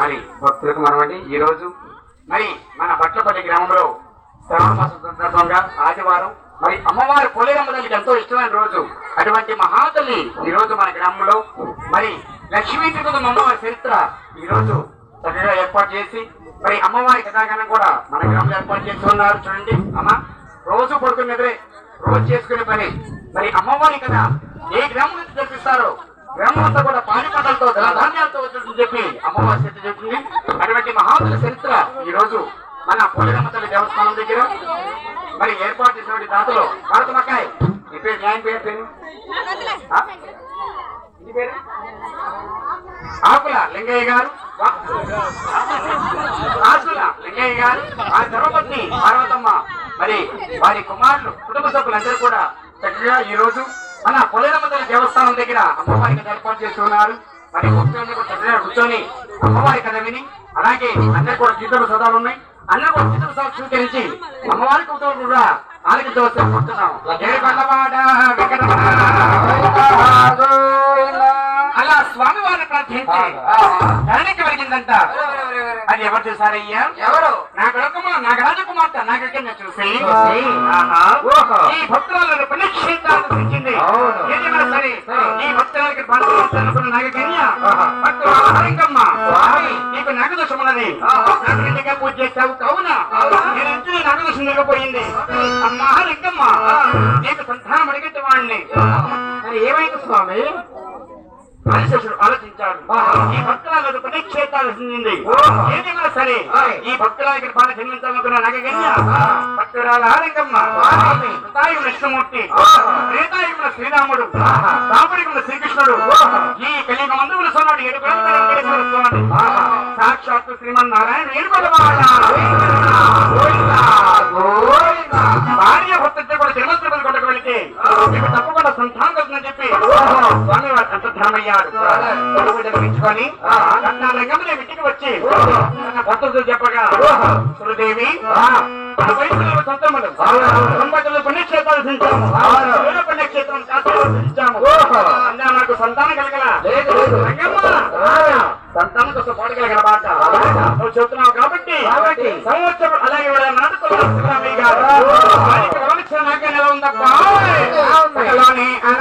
మరి భక్తులకు మనమండి ఈ రోజు మరి మన భట్లపల్లి గ్రామంలో సందర్భంగా ఆదివారం మరి అమ్మవారి పోలేరమ్మ తల్లికి ఎంతో ఇష్టమైన రోజు. అటువంటి మహాతల్లి ఈ రోజు మన గ్రామంలో మరి లక్ష్మీ తిరుగుతున్న అమ్మవారి చరిత్ర ఈ రోజు చక్కగా ఏర్పాటు చేసి మరి అమ్మవారి కథాగానం కూడా మన గ్రామంలో ఏర్పాటు చేసి ఉన్నారు. చూడండి అమ్మ రోజు పడుకున్నదే రోజు చేసుకునే పని. మరి అమ్మవారి కదా ఏ గ్రామం నుంచి జరిపిస్తారో గ్రామం అంతా కూడా పానిపట్టలతో ధనధాన్యాలతో వచ్చిందని చెప్పి అమ్మవారి చరిత్ర చెప్పింది అటువంటి మహాతుల చరిత్ర ఈ రోజు మన పోలేరమ్మ తల్లి దేవస్థానం దగ్గర మరి ఏర్పాటు చేసినటువంటి దాతలు భారత మక్కాయ్. ఈ పేరు న్యాయం పేరు పేరు? ఇది పేరు? ఆకుల లింగయ్య గారు. వా- ఆకుల లింగయ్య గారు. ఆ ధర్మపత్ని పార్వతమ్మ. మరి వారి కుమారులు కుటుంబ సభ్యులందరూ కూడా చక్కగా ఈ రోజు మన పొలేరమ్మ తల్లి దేవస్థానం దగ్గర అమ్మవారికి ఏర్పాటు చేస్తున్నారు. మరి చక్కగా కూర్చొని అమ్మవారి కథ విని అలాగే అందరు కూడా గీతలు సదాలు ఉన్నాయి. అందరూ కూడా గీతలు సదాలు స్వీకరించి అమ్మవారి కుటుంబం కూడా ఆలకించవలసి కోరుతున్నాం. అలా స్వామి వారిని ప్రార్థించి ధరణికి వెలిగిందంట అది ఎవరు చూసారయ్యా? ఎవరు? నా గడకమా నా రాజకుమార్తె నాగకన్య చూసి. ఈ భక్తురాలను పుణ్యక్షేత్రాలను తెచ్చింది. ఏదైనా సరే. ఈ భక్తురాలకి నాగకన్య. భక్తురాలు. నీకు ఇంటిగా పూజ చేస్తావు కావున? నేను ఇంటిని నాగదోషం లేకపోయింది అమ్మ హరికమ్మ. నీకు సంతానం అడిగేటి వాడిని మరి ఏమైంది స్వామి? ఆదిశేషుడు ఆలోచించాడు. ఈ భక్తురాలు పుణ్యక్షేత్రాలు చెందింది. ఏదైనా సరే. ఈ భక్తురాలకి బాగా జన్మించాలనుకున్న నగగన్య. భక్తురాల ఆరంగమ్మ విష్ణుమూర్తి ఆహా. త్రేతాయుగమున శ్రీరాముడు. దాపరికమున శ్రీకృష్ణుడు. ఈ కలియుగ మందుల స్వామి ఏడు వెంకటేశ్వర స్వామి. సాక్షాత్తు శ్రీమన్నారాయణ. గోవిందా, వెళితే తప్పకుండా సంతానం కలుగుతుందని చెప్పి. స్వామి వారు అంతర్ధానమయ్యాడు ఆహా. రంగంలో ఇంటికి వచ్చి. తన భర్తతో చెప్పగా. సురదేవి పుణ్యక్షేత్రాలు పుణ్యక్షేత్రం నాకు సంతానం కలగల. సంతానం కోసం పాడగలగల బాట అలాగా. నువ్వు చెప్తున్నావు కాబట్టి. సంవత్సరం అలాగే నాటుకున్నాడు శివరామయ్య ตลอดแน่อะ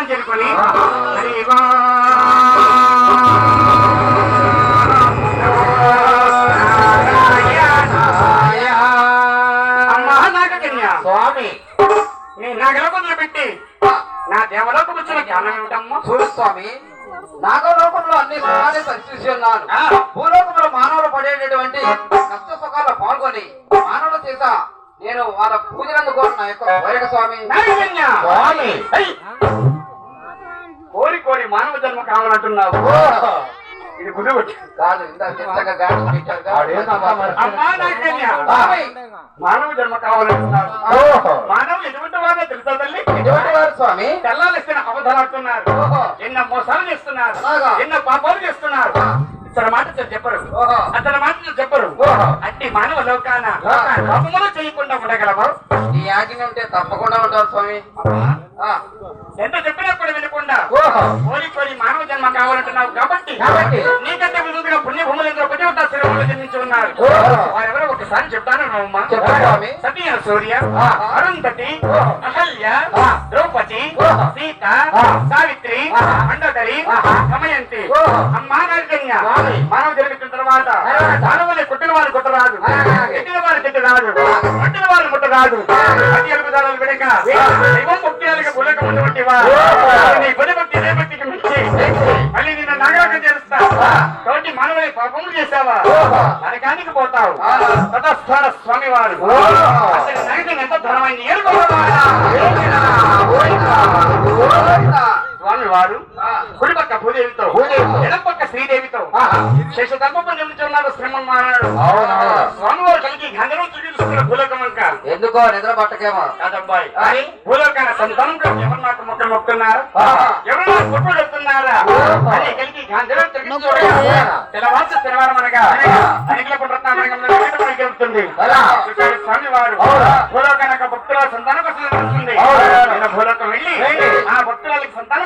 పుణ్యక్షేత్రాన్ని చేరుకొని హరివా స్వామి. నీ నగలకొందలు పెట్టి నా దేవలోకం వచ్చిన జ్ఞానం ఏమిటమ్మా? చూడు స్వామి నాగలోకంలో అన్ని సుఖాన్ని సృష్టించి ఉన్నాను. భూలోకంలో మానవులు పడేటటువంటి కష్ట సుఖాల్లో పాల్గొని మానవుల చేత నేను వాళ్ళ పూజలు అందుకోను నా యొక్క కోరిక స్వామి. స్వామి. కోరి మానవ జన్మ కావాలంటున్నావు. ఇది కాదు స్వామి. మానవ జన్మ కావాలంటున్నారు ఓహో. మానవులు ఎటువంటి వారో తెలుసా తల్లి ఎటువంటి వారు స్వామి తెల్లాలిస్తున్న అవధానాడుతున్నారు ఓహో. ఎన్నో మోసాలు చేస్తున్నారు. ఎన్నో పాపాలు చేస్తున్నారు అతని మాట చెప్పరు. అతని మాట చెప్పరు. అట్టి మానవ లోకాన. పాపములు చేయకుండా ఉండగలవా ఈ ఆజ్ఞ ఉంటే తప్పకుండా ఉంటారు స్వామి. ఎంత చెప్పినా కూడా కోరి మానవ జన్మ కావాలంటున్నావు కాబట్టి కాబట్టి. నీకంటే విధంగా పుణ్యభూములు ఎంతో కొద్ది ఉంటారు శ్రీరాములు జన్మించి ఉన్నారు. వారెవరో ఒకసారి చెప్తాను. సతీయ సూర్య. అరుంధతి. అహల్య. ద్రౌపది. సీత. సావిత్రి ఆహా. సమయంతి. అమ్మా నాగకన్య. మానవ జన్మించిన తర్వాత. మానవుని కుట్టిన వారు కుట్టరాదు. ఎట్టిన వారు తిట్టరాదు ముట్టిన వారు ముట్టరాదు అతి ఎలుగుదారులు విడక దైవం ముఖ్యాలకు పులక ఉన్నటువంటి వారు నీ బుధ భక్తి ఏ భక్తికి మించి మళ్ళీ నిన్ను నాగరాకం చేస్తా కాబట్టి మానవుని పాపములు చేసావా ఓహో. నరకానికి పోతావు. తటస్థాన స్వామి వారు. అతని నరకం ఎంత ధనమైంది గోవిందా, గోవిందా. స్వామి వారు ఆహా. శశి ధర్మపు నిలుచున్నాడు శ్రీమన్నారాయణుడు అవునవును. స్వామివారు కలిగి గంగలో చూపిస్తున్న భూలోకమంక ఎందుకో నిద్ర పట్టకేమో. కాదబ్బాయి. కానీ భూలోకాల సంతానం కోసం ఎవరు నాకు మొక్కలు మొక్కుతున్నారు ఆహా. ఎవరు మొక్కలు చెప్తున్నారా అని కలిగి గంగలో నొక్కుతున్నారా? తెలవాల్సి తెలవారం అనగా అనికల పునరత్నామరంగంలో మనకి చెబుతుంది ఎలా? చూశాడు స్వామి వారు అవునా? భూలోకాన భక్తుల సంతానం కోసం భూలోకం వెళ్ళి. ఆ భక్తులకి సంతానం